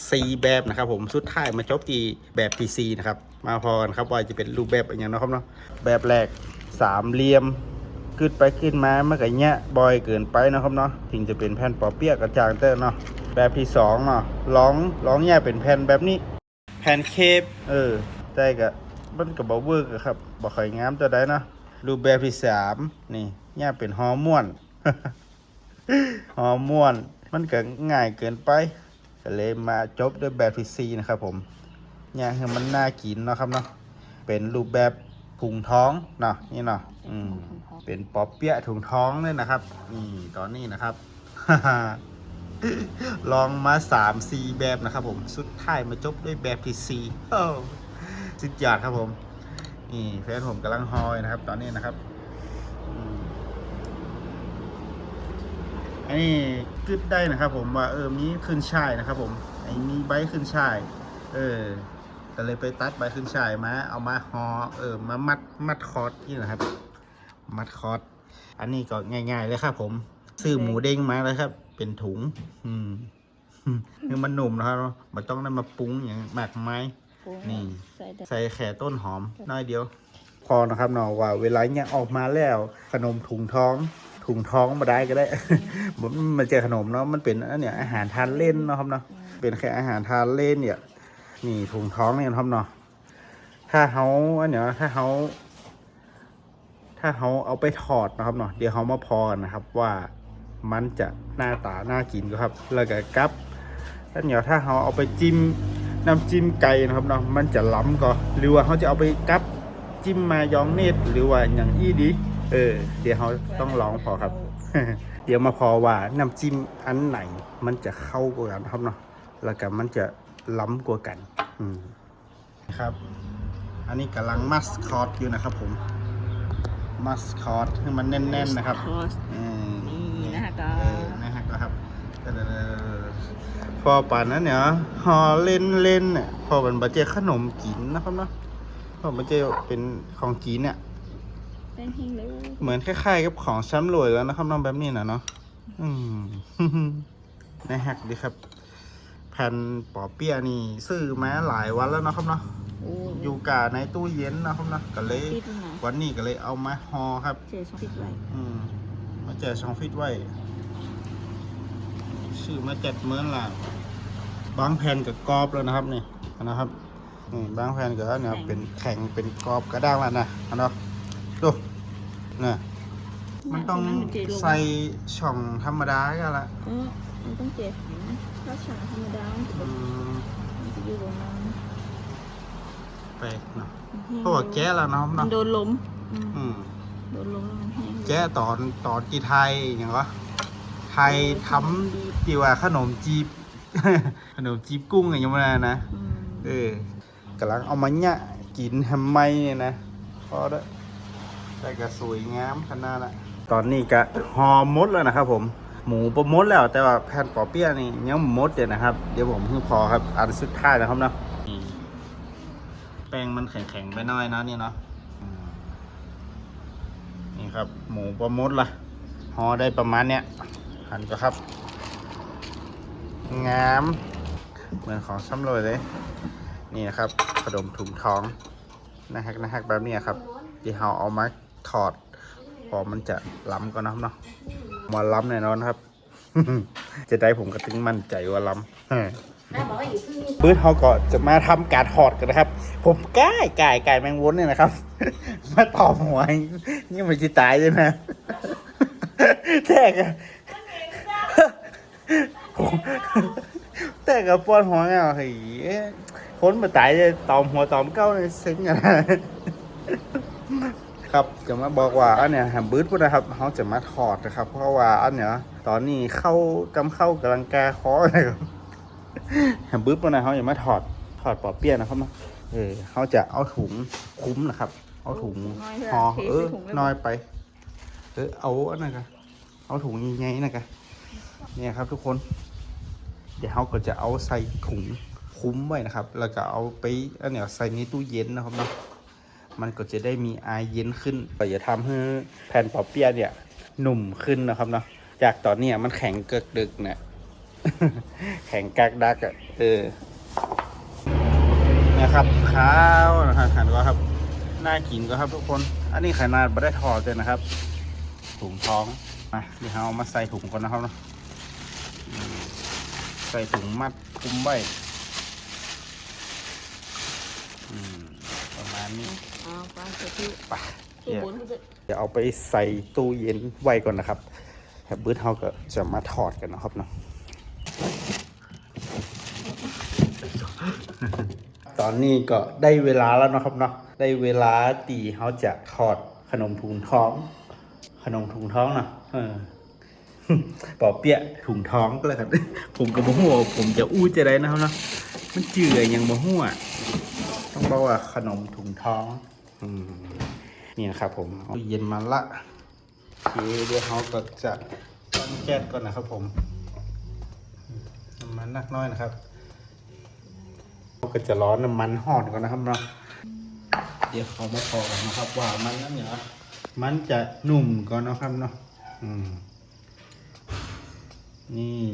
4 แบบนะครับผมสุดท้ายมาจบที่แบบที่4นะครับ มาพอกันครับว่าจะเป็นรูปแบบอย่างเนาะครับเนาะแบบแรกสามเหลี่ยมขึ้นไปขึ้นมาเมันก็เนี้ยบอยเกินไปนะครับเนาะถึงจะเป็นแผ่นปอเปียกกระจางเตอร์เนาะแบบที่สองเนาะร้องร้องแยกเป็นแผ่นแบบนี้ แผ่นเคปเออแต่ก็มันก็บ่เวิร์กอะครับบ่ค่อยงามตัวใดเนาะรูปแบบที่สามนี่แยกเป็นฮอร์โมนฮอร์โมนมันก็ง่ายเกินไป ก็เลยมาจบด้วยแบบที่สี่นะครับผมย่างให้มันน่ากินเนาะครับเนาะเป็นรูปแบบถุงท้องเนาะนี่เนาะอืมเป็นปอเปี๊ยะถุงท้องเลยนะครับนี่ตอนนี้นะครับ ลองมาสามสี่แบบนะครับผมสุดท้ายมาจบด้วยแบบที่สี่โอ้สุดยอดครับผมนี่แฟนผมกำลังฮอยนะครับ ตอนนี้นะครับอืมอันนี้ กึดได้นะครับ ผมว่าเออมีขึ้นช่ายนะครับ ผมไอ้มีใบขึ้นช่าย เออก็เลยไปตัดใบขึ้นช่ายมาเอามาหอเออมามัดมัดคอร์สนี่นะครับ มัดคอร์สอันนี้ก็ง่าย ๆ เลยครับ ผมซื้อหมูเด้งมาเลยครับ เป็นถุง อืมคือมันหนุ่มนะครับมันต้องได้มาปรุงอย่างมากมายนี่ใส่ได้ใส่แค่ต้นหอมน้อยเดียว พอนะครับเนาะว่าเวลาเนี่ยออกมาแล้วขนมถุงท้อง ถุงท้องมาได้ก็ได้มันมันเจอขนมเนาะมันเป็นอันเนี่ยอาหารทานเล่นเนาะครับเนาะเป็นแค่อาหารทานเล่นเนี่ยนี่ถุงท้องเนี่ยนะครับเนาะถ้าเขาอันเนี้ยถ้าเขาถ้าเขาเอาไปถอดนะครับเนาะเดี๋ยวเขามาพอกันนะครับว่ามันจะหน้าตาน่ากินก็ครับ แล้วก็กับอันเนี้ยถ้าเขาเอาไปจิ้มน้ำจิ้มไก่นะครับเนาะมันจะล้ำก็หรือว่าเขาจะเอาไปกับจิ้มมายองเนสหรือว่าอย่างอี้ดี เออ เดี๋ยวเขาต้องลองพอครับ เดี๋ยวมาพอว่าน้ำจิ้มอันไหน มันจะเข้ากว่ากันครับเนาะแล้วก็มันจะล้ำกว่ากัน อืมครับ อันนี้กำลังมัสคอตอยู่นะครับผมมัสคอตให้มันแน่นๆนะครับคอสอืมนี่นะฮะก็เออนะฮะก็ครับเออพอป่านนั้นเนี่ยฮอเล่นเล่นเนี่ยพอมันบาเจอขนมกินนะครับเนาะพอมันจะเป็นของกินเนี่ย เป็นหิ้งเลยเหมือนคล้ายๆกับของซ้ำรวยแล้วนะครับน้องแบบนี้นะเนาะอืมนะฮักดีครับ แผ่นปอเปียะนี่ซื้อมาหลายวันแล้วเนาะครับเนาะโอ้อยู่กาในตู้เย็นนะครับเนาะก็เลยปิดนะวันนี้ก็เลยเอามาห่อครับเจอช่องปิดไว้อืมมาแจกช่องฟิตไว้ชื่อมาจัดเหมือนล่ะบางแผ่นกับกรอบแล้วนะครับนี่นะครับนี่บางแผ่นก็เนี่ยเป็นแข็งเป็นกรอบกระด้างแล้วนะอันเนาะ ดูเนี่ยมันต้องใส่ช่องธรรมดาก็ละเออมันต้องเจ็บถ้าฉากธรรมดามันจะอืมมันจะอยู่ประมาณแปลกเนาะเพราะว่าแก้แล้วเนาะมัเนาะนโดนล้มอืมอืมโดนล้มแล้วมันแห้งแก้ตอนตอนที่ไทยอย่างวะไทยทำที่ว่าขนมจีบขนมจีบกุ้งอะไรอย่างเงี้ยนะอืมเออกำลังเอามาเนี่ยกินทำไมเนี่ยนะพอแล้ว แต่ก็สวยงามขนาดละตอนนี้ก็หอมดแล้วนะครับ ผม หมูประมดแล้ว แต่ว่าแผ่นปอเปี๊ยะนี่ยังมดเดี๋ยวนะครับ เดี๋ยวผมเพิ่งพอครับ อันสุดท้ายนะครับเนาะแป้งมันแข็งๆไปหน่อยนะนี่เนาะนี่ครับ หมูประมดละหอได้ประมาณเนี้ยหันก็ครับ งาม เหมือนของซ้ำเลยเลย นี่นะครับขนมถุงท้องนะฮักนะฮักแบบนี้ครับที่เราเอามา ถอดพอมันจะล้ำก็นะครับเนาะมาล้ำแน่นอนครับ จะได้ผมก็ตึงมั่นใจว่าล้ำปื้ดเขาก็จะมาทำการถอดกันนะครับ ผมกล้ายก่ายก่ายแมงวนเนี่ยนะครับ มาตอบหัวนี่มันจะตายเลยนะแท้กันแต่กับปวดหัวไงเฮ้ยคนมาตายจะตอมหัวตอมเก้าเลยเซ็งอะนะ ครับจะมาบอกว่าอันเนี้ยแฮมเบืดพวกนะครับเขาจะมาถอดนะครับ เพราะว่าอันเนี้ยตอนนี้เข้ากำเข้ากำลังแกคอนะครับแฮมเบืดพวกนะเขาจะมาถอดถอดปอเปี๊ยะนะครับเนาะเออเขาจะเอาถุงคุ้มนะครับ เอาถุงห่อเออน้อยไป เออเอาอันนั้นกันเอาถุงใหญ่ๆนะกันเนี่ยครับทุกคน เดี๋ยวเขาก็จะเอาใส่ถุงคุ้มไว้นะครับ แล้วก็เอาไปอันเนี้ยใส่ในตู้เย็นนะครับเนาะ มันก็จะได้มีไอายเย็นขึ้นก็จะทำให้แผ่นปอเปี๊ยะเนี่ยหนุ่มขึ้นนะครับเนาะจากตอนเนี้ยมันแข็งเกิกดึกเนี่ยแข็งกักดักอะเออนะครับข้าวนะครับหันก็ครับน่ากินก็ครับทุกคน อันนี้ขนาดไม่ได้ถอดเลยนะครับ ถุงท้องมาเดี๋ยวเราเอามาใส่ถุงก่อนนะครับเนาะใส่ถุงมัดคุมไว้อืมประมาณนี้ เอาไปใส่ที่ไปตู้เดี๋ยวบนมันจะเดี๋ยวเอาไปใส่ตู้เย็นไว้ก่อนนะครับแฮบเบิร์ดเขาก็จะมาถอดกันนะครับเนาะตอนนี้ก็ได้เวลาแล้วนะครับเนาะได้เวลาตีเขาจะถอดขนมถุงท้อง ขนมถุงท้องเนาะเออปอเปียะถุงท้องก็แล้วกันผมกับบ่หัวาผมจะอู้จะได้นะครับเนาะมันเจือยังบ่หัวาต้องบอกว่าขนมถุงท้องอืม นี่นะครับผมเอาเย็นมาละโอเคเดี๋ยวเขาก็จะตั้งแก๊สก่อนนะครับผมน้ำมันนักน้อยนะครับเขาก็จะร้อนน้ำมันห่อนก่อนนะครับเนาะเดี๋ยวเขามาพอกันนะครับ ว่ามันนั่นเนี่ยมันจะหนุ่มก่อนนะครับเนาะอืมนี่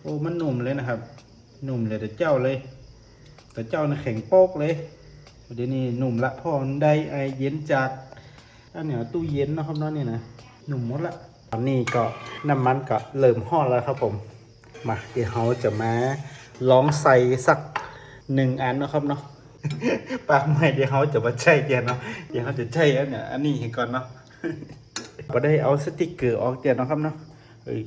โอ้มันหนุ่มเลยนะครับหนุ่มเลยแต่เจ้าเลย แต่เจ้าน่ะแข็งโป๊กเลย เดี๋ยวนี้หนุ่มละพ่อได้ไอเย็นจากอันเนี้ยตู้เย็นนะครับเนาะนี่นะหนุ่มหมดละตอนนี้ก็น้ำมันก็เริ่มห่อแล้วครับผมมาเดี๋ยวเราจะมาลองใส่สักหนึ่งอันนะครับเนาะปากใหม่เดี๋ยวเขาจะมาใช่เดี๋ยวเนาะเดี๋ยวเขาจะใช่อันเนี้ยอันนี้เห็นก่อนเนาะก็ได้เอาสติกเกอร์ออกเดี๋ยวนะครับเนาะเอ้ย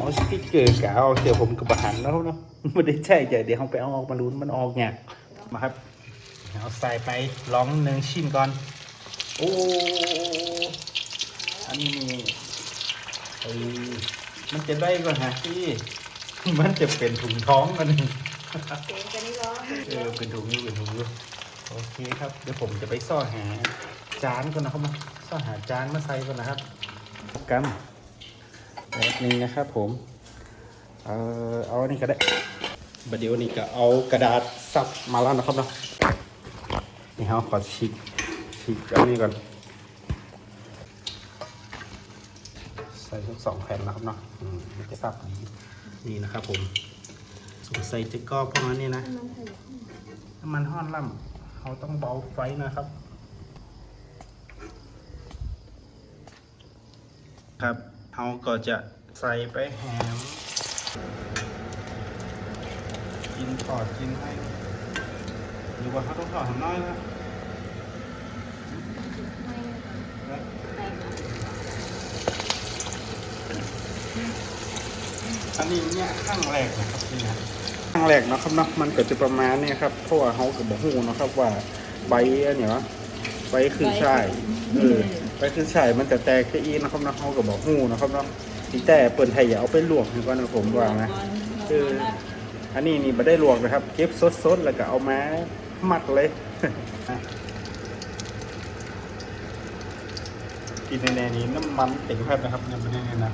เอาสติกเกอร์กะเอาเดี๋ยวผมกับบหันเนาะครับเนาะไม่ได้ใช่เดี๋ยวเดี๋ยวเขาไปเอาออกมาลุ้นมันออกเนี่ย มาครับ เอาใส่ไปลองหนึ่งชิ้นก่อน โอ้อันนี้นี่เออมันจะได้ก่อนฮะที่ มันจะเป็นถุงท้องกันนี่เสียงกันนี่ร้อนเออเป็นถุงอยู่เป็นถุงอยู่โอเคครับ เดี๋ยวผมจะไปซ่อหาจานก่อนนะครับมาซ่อหาจานมาใส่ก่อนนะครับกันแบบนี้นะครับผม เออเอาอันนี้ก็ได้ บัดเดี๋ยวนี้ก็เอากระดาษซับมาแล้วนะครับเนาะนี่เขาขอฉีกฉีกอันนี้ก่อนใส่ทั้งสองแผ่นนะครับเนาะอืมมันจะซับดีนี่นะครับผมสงสัยจะก็ประมาณนี้นะมันใส่น้ำมันห้อนล่ำเขาต้องเบาไฟนะครับ ครับเขาก็จะใส่ไปแฮม กินถอดกินให้หรือว่าเขาต้องถอดทำน้อยนะไม่แต่งนะอันนี้เนี่ยข้างแรกนะครับนี่นะข้างแรกเนาะครับเนาะมันก็จะประมาณเนี้ครับเพราะว่าเขากับบอกหูเนาะครับว่าใบอันเนี่ยวะใบคือใช่เออใบคือใช่มันจะแตกจะอีนะครับเนาะเขากับบอกหูเนาะครับเนาะที่แต่เปิดไทยอย่าเอาไปลวกให้ก่อนนะผมว่านะเอ อันนี้นี่ไม่ได้ลวกนะครับ เก็บสดๆแล้วก็เอามามัดเลยกินในๆนี้น้ำมันเต็มแพทนะครับเนี่ยไม่ได้นะ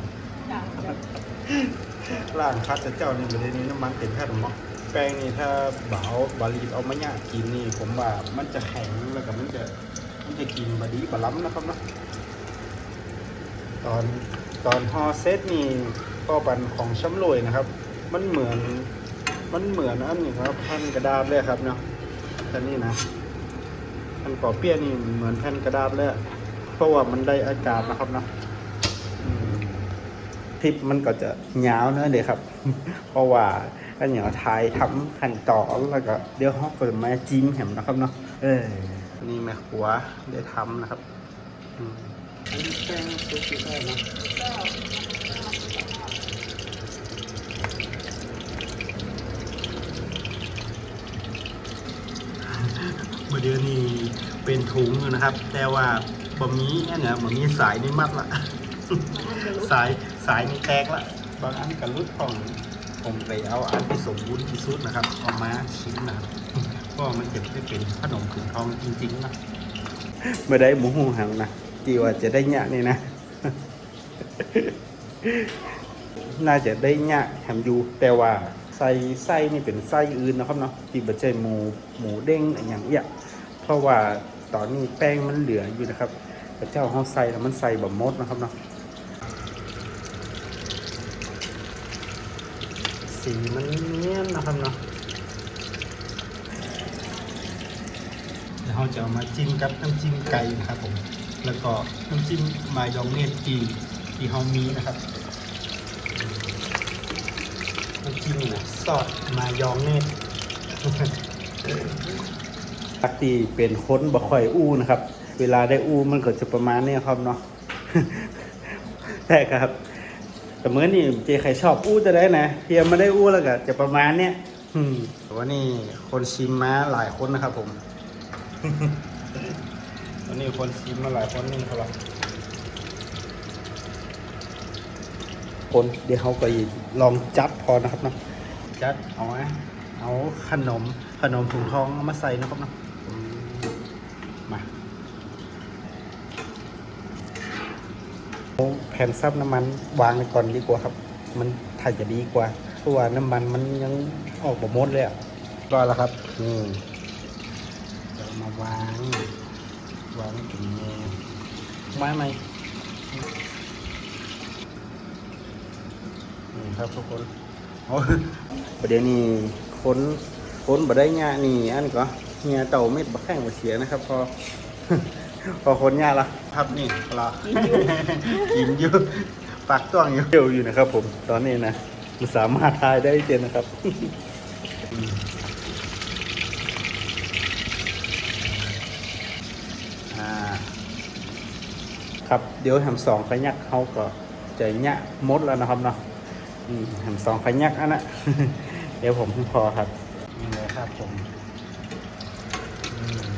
ล่างคัดเจ้านี่ไม่ได้นี้น้ำมันเต็มแพทย์หรอกแป้งนี่ถ้าเบาบาลีเอามาย่างกินนี่ ผมว่ามันจะแข็งแล้วก็มันจะมันจะกินบดีบล้ำนะครับนะตอนตอนฮอเซตนี่ก็ปันของช้ำรวยนะครับ มันเหมือน มันเหมือนอันนี้ครับแผ่นกระดาษเลยครับเนาะแต่นี่นะแผ่นปอเปี๊ยะนี่เหมือนแผ่นกระดาษเลยเพราะว่ามันได้อากาศนะครับเนาะอืมคลิปมันก็จะยาวเนอะเดี๋ยวครับ เพราะว่าอันอย่างถ่ายทำขั้นต่อแล้วก็เดี๋ยวเขาก็จะมาจิ้มแหมนะครับเนาะเออนี่แม่ครัวได้ทำนะครับอืมแป้งซุปที่ได้นะ มื่อเดือนนี้เป็นถุงอยู่นะครับ แต่ว่าบะหมี่เนี่ยบะหมี่สายนี่มัดละ สายสายนี่แตกละ บางอันกับรุดของผมไปเอาอันที่สมบูรณ์ที่สุดนะครับเอามาชิ้นนะครับเพราะว่ามันจะไม่เป็นขนมถุงทองจริงๆนะเมื่อได้หมูหูหังนะจีว่าจะได้ยะนี่นะ น่าจะได้ยะแถมอยู่แต่ว่า ไส้ไส้นี่เป็นไส้อื่นนะครับเนาะที่บัใช่หมูหมูเด้งอะไรอย่างเงี้ยเพราะว่าตอนนี้แป้งมันเหลืออยู่นะครับพระเจ้าเขาใส่แล้วมันใส่แบบมดนะครับเนาะสีมันเนียนนะครับเนาะเดี๋ยวเราจะเอามาจิ้มกับน้ำจิ้มไก่นะครับผมแล้วก็น้ำจิ้มมายองเนสที่ที่เรามีนะครับ น้ำจิ้มนะซอสมายองเนสปักตีเป็นคนบ่ค่อยอู้นะครับ เวลาได้อู้มันก็จะประมาณเนี้ยครับเนาะแต่ครับ แต่เมื่อนี่เจใครชอบอู้จะได้นะเพียมาได้อู้แล้วก็จะประมาณเนี้ยอืมแต่ว่านี่คนชิมมาหลายคนนะครับผมวันนี้คนชิมมาหลายคนนี่ครับ คนเดี๋ยวเขาก็ลองจัดพอนะครับเนาะจัดเอาไหมเอาขนมขนมถุงทองเอามาใส่นะครับเนาะอืมมาเอาแผ่นซับน้ำมันวางไว้ก่อนดีกว่าครับ มันถ่ายจะดีกว่าเพราะว่าน้ำมันมันยังออกบ่หมดเลยอะรอแล้วครับนี่เดี๋ยวมาวาง วางถึงเมนไม้ไหม นี่ครับทุกคนโอ้ยประเดี๋ยวนี้ค้นค้นบ่ได้งานี่อันก็เงียเต่าเม็ดบะแข้งบะเสียนะครับ พอ พอค้นงาละครับนี่ปลากินอยู่ปากต้องอยู่เดียวอยู่นะครับ ผมตอนนี้นะมันสามารถทายได้เจนนะครับครับเดี๋ยวแฮมสองขยักเขาก็จะยะมดแล้วนะครับเนาะ อืมแฮมสองขยักอันน่ะเดี๋ยวผมพอครับนี่เลยครับผมอืม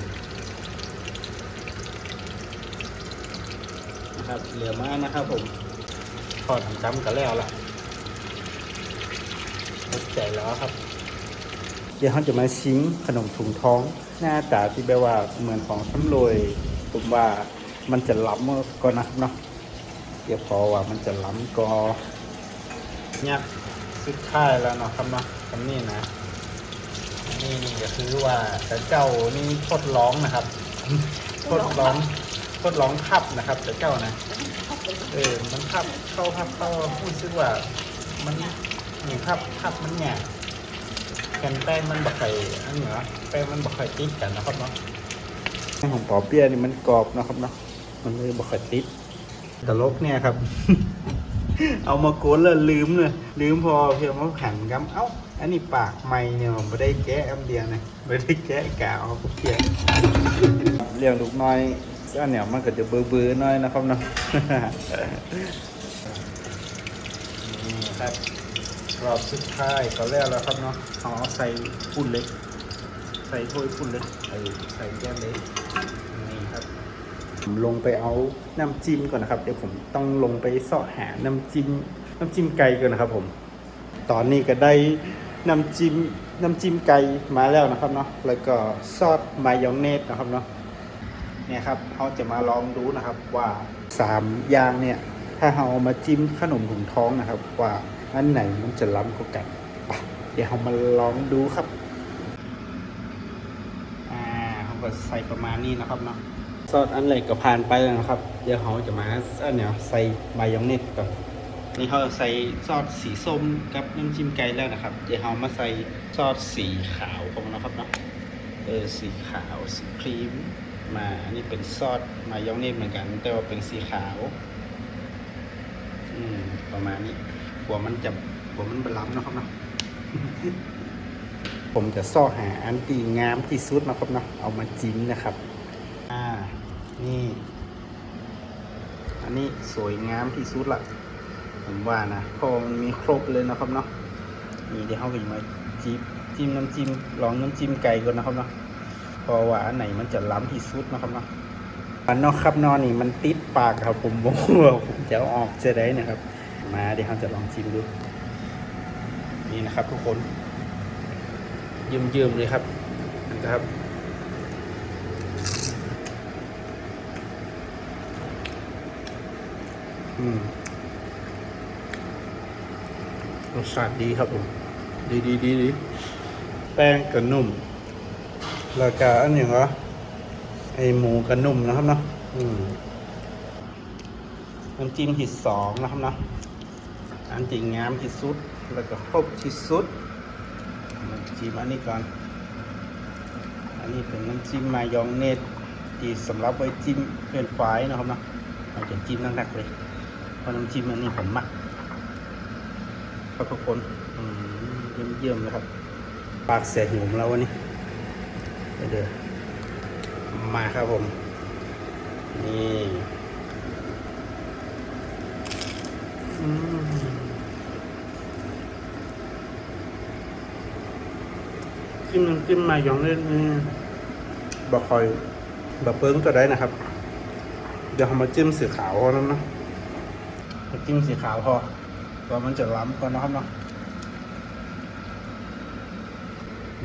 นะครับเหลือมานะครับผมทอดทำจำกันแล้วล่ะหมดใจแล้วครับ เดี๋ยวเขาจะมาชิงขนมถุงท้อง หน้าตาที่แบบว่าเหมือนของสำรวยผมว่ามันจะล้ำก็นะครับเนาะเดี๋ยวพอว่ามันจะล้ำก็เนี่ ยสุดท้ายแล้วเนาะครับเนาะคำนี้นะนี่นี่ก็คือว่าแต่เจ้านี่ทดลองนะครับทดลองทดลองขับนะครับแต่เจ้านะเออมันขับเข้าขับเข้าพูดซึ่งว่ามันนี่ขับขับมันเนี่ยแผ่นแป้งมันบักไข่อันเหนือแป้งมันบักไข่ติดกันนะครับเนาะแป้งของปอเปี๊ยะนี่มันกรอบนะครับเนาะมันเลยบักไข่ติดตลกเนี่ยครับ เอามาโกนแล้วลืมเลยลืมพอเพียงว่าหันกำเอ้าอันนี้ปากไม่เนี่ยผมไม่ได้แกะอันเดียวนะไม่ได้แกะกาวพวกเพียงเลี้ยงลูกน้อยอันเนี่ยมันก็จะเบื่อๆหน้อยนะครับเนาะนี่ครับรอบสุดท้ายก็แล้วแล้วครับเนาะเอาใส่ปุ่นเล็ก ใส่ถ้วยปุ่นเล็ก ใส่ใส่แก้มเล็ก ผมลงไปเอาน้ำจิ้มก่อนนะครับ เดี๋ยวผมต้องลงไปเสาะหาน้ำจิ้มน้ำจิ้มไก่ก่อนนะครับ ผม ตอนนี้ก็ได้น้ำจิ้มน้ำจิ้มไก่มาแล้วนะครับเนาะแล้วก็ซอสมายองเนสนะครับเนาะเนี่ยครับเขาจะมาลองดูนะครับว่าสามอย่างเนี่ยถ้าเราเอามาจิ้มขนมถุงท้องนะครับ ว่าอันไหนมันจะล้ำกว่ากันเดี๋ยวเรามาลองดูครับอ่าเราก็ใส่ประมาณนี้นะครับเนาะ ซอสอันไหนก็ผ่านไปแล้วนะครับ เดี๋ยวเราจะมาอันเนี้ยใส่มายองเนสก่อนนี่เขาใส่ซอสสีส้มกับน้ำจิ้มไก่แล้วนะครับ เดี๋ยวเรามาใส่ซอสสีขาวของมันนะครับเนาะเออสีขาวสีครีมมาอันนี้เป็นซอสมายองเนสเหมือนกัน แต่ว่าเป็นสีขาว อืมประมาณนี้หัวมันจะหัวมันบล้ำนะครับเนาะผมจะซ่อหาอันตีงามที่สุดนะครับเนาะเอามาจิ้มนะครับ อ่า นี่ อันนี้สวยงามที่สุดละผมว่านะเพราะมันมีครบเลยนะครับเนาะนี่เดี๋ยวเขาก็จะมาจิ้มจิ้มน้ำจิ้มลองน้ำจิ้มไก่ก่อนนะครับเนาะพราะว่าอันไหนมันจะล้ำที่สุดนะครับเนาะอันนอกครับนอนนี่มันติดปากครับผมบอกว่าผมจะออกจะได้นะครับ มาเดี๋ยวเราจะลองชิมดู นี่นะครับทุกคนยิ้มๆเลยครับนะครับ อืม รสชาติดีครับผม ดีดีดีดีแป้งกับนุ่ม แล้วก็อันอย่างวะไอหมูกับนุ่มนะครับเนาะอืมน้ำจิ้มที่สองนะครับเนาะอันจริงงามที่สุด แล้วก็ครบที่สุดน้ำจิ้มอันนี้ก่อน อันนี้เป็นน้ำจิ้มมายองเนสที่สำหรับไว้จิ้มเป็นไฟรายนะครับเนาะเราจะจิ้มหนักๆเลย ราะน้ำจิ้มอันนี้ผมมักครับทุกคนอืมเยี่ยมๆเลยครับ ปากเสียหิวแล้ววันนี้เดี๋ยวมาครับผม นี่จิ้มน้ำจิ้มมายองเนสนี่บะคอยบะเปิ้งก็ได้นะครับ เดี๋ยวเรามาจิ้มสีขาวพอแล้วนะ จิ้มสีขาวพอเพราะมันจะล้ำก่อนนะครับเนาะ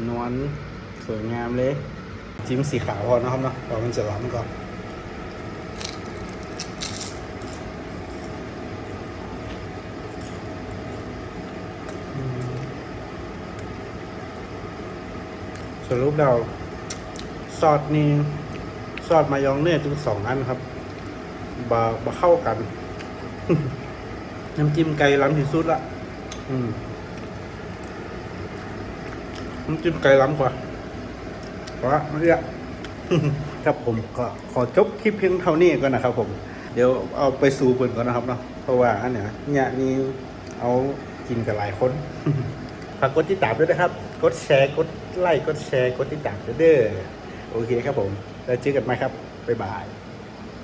นวลสวยงามเลย จิ้มสีขาวพอนะครับเนาะเพราะมันจะล้ำก่อนสรุปเราซอสนี่ซอสมายองเนสทั้งสองอันครับบาบาเข้ากัน น้ำจิ้มไก่ล้ำที่สุดละอืมน้ำจิ้มไก่ล้ำกว่าเพราะว่าเรียกครับผมก็ขอจบคลิปเพียงเท่านี้ก่อนนะครับ ผม เดี๋ยวเอาไปสู่เปิดก่อนนะครับเนาะเพราะว่าอันเนี้ยเนี่ยนี่เอากินกับหลายคนฝากกดติดตามด้วยนะครับ กดแชร์กดไลค์กดแชร์กดติดตามด้วยเด้อโอเคครับผม แล้วเจอกันไหมครับ บ๊ายบาย